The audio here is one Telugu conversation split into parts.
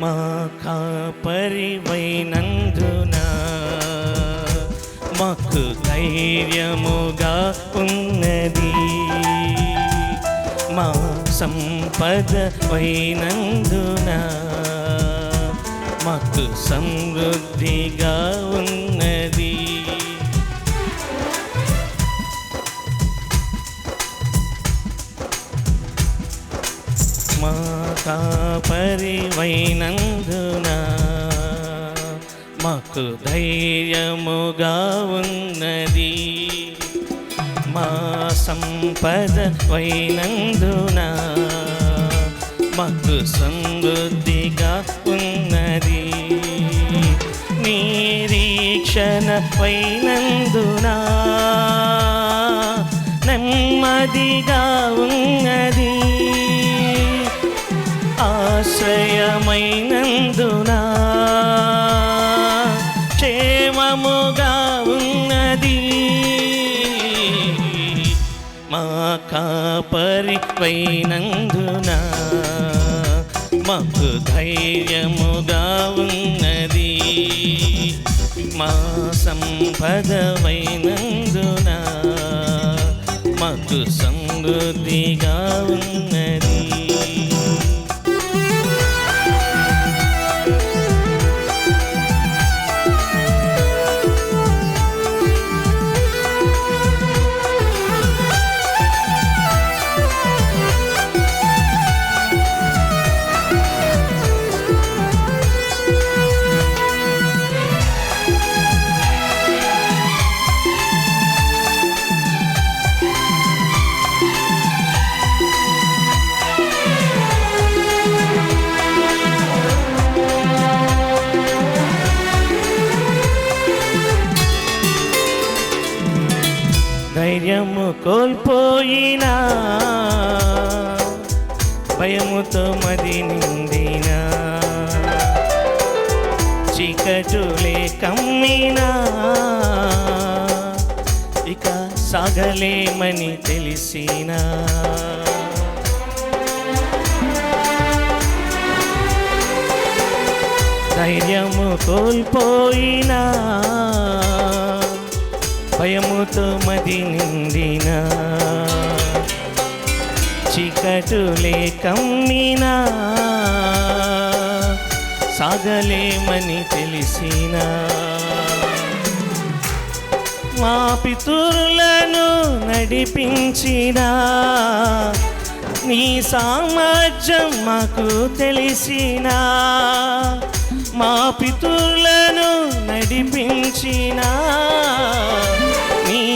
మా కాపరివైనందున మాకు ధైర్యముగా ఉన్నది. మా సంపద వైనందున మాకు సమృద్ధిగా ఉన్నది మా కాపరివైనందున మాకు ధైర్యముగా ఉన్నది. మా సంపద వైనందున? మాకు సమృద్ధిగా ఉన్నది. నిరీక్షణ వైనందున? నెమ్మదిగా ఉన్నది. ఆశ్రయమైనందున క్షేమముగా ఉన్నది. మా కాపరి వైనందున మాకు ధైర్యముగా ఉన్నది. మా సంపదమైనందున మాకు సమృద్ధిగా ఉన్నది. ధైర్యము కోల్పోయినా భయముతో మది నిండినా చీకటులే కమ్మినా ఇక సాగలేమని తెలిసినా. ధైర్యము కోల్పోయినా భయముతో మది నిందిన చికటులే కమ్మినా. సాగలేమని తెలిసిన. మా పితురులను నడిపించిన. నీ సామర్థ్యం మాకు తెలిసిన. మా పితరులను నడిపించినా.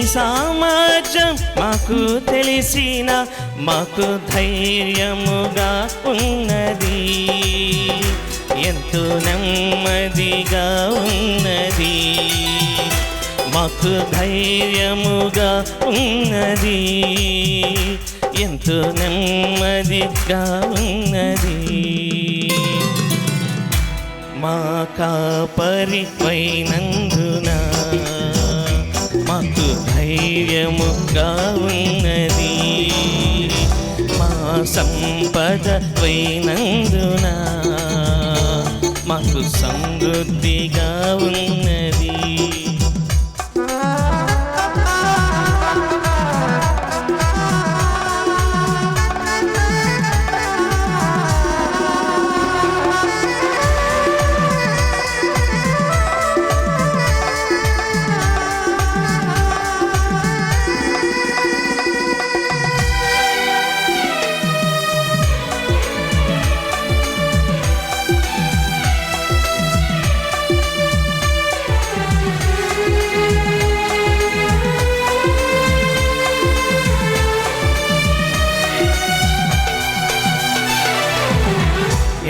నీ సామర్థ్యం మాకు తెలిసిన మాకు ధైర్యముగా ఉన్నది. ఎంతో నెమ్మదిగా ఉన్నది. మాకు ధైర్యముగా ఉన్నది. ఎంతో నెమ్మదిగా ఉన్నది. మా కాపరి వైనందున ధైర్యముగా ఉన్నది మా సంపద వైనందున మాకు సమృద్ధిగా ఉన్నది.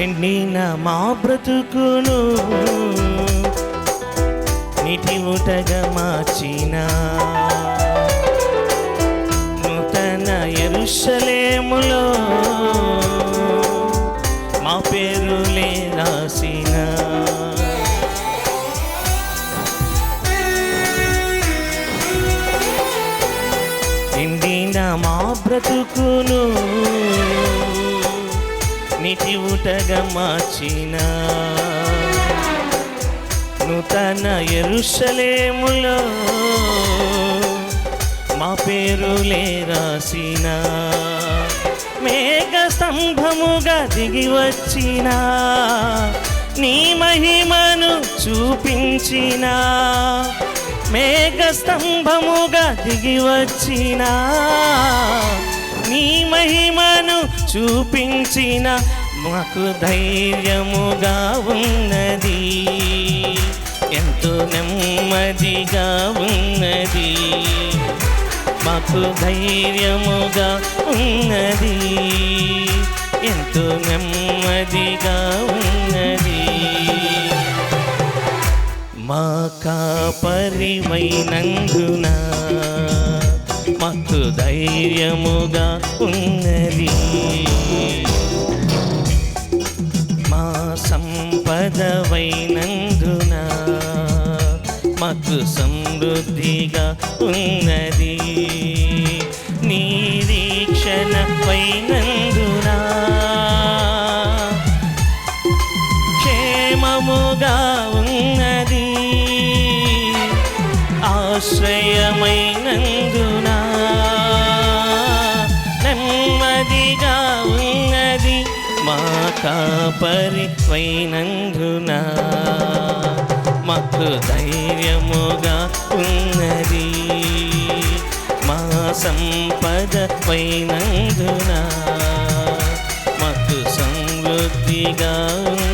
ఎండిన మా బ్రతుకును నీటి ఊటగా మార్చిన. నూతన ఎరుషలేములో మా పేరులే రాసిన. ఎండిన మా బ్రతుకును నీటి ఊటగా మార్చిన. నూతన ఎరుషలేములో మా పేరులే రాసిన. మేఘ స్తంభముగా దిగి వచ్చిన. నీ మహిమను చూపించిన. మేఘ స్తంభముగా దిగి వచ్చినా. నీ మహిమను చూపించిన మాకు ధైర్యముగా ఉన్నది. ఎంతో నెమ్మదిగా ఉన్నది. మాకు ధైర్యముగా ఉన్నది. ఎంతో నెమ్మదిగా ఉన్నది. మా కాపరివైనందునా మాకు ధైర్యముగా ఉన్నది. మా సంపదవైనందున మాకు సమృద్ధిగా ఉన్నది. నిరీక్షణ పైన కాపరి వైనందున మాకు ధైర్యముగా ఉన్నది. మా సంపద వైనందున? మాకు సమృద్ధిగా ఉన్నది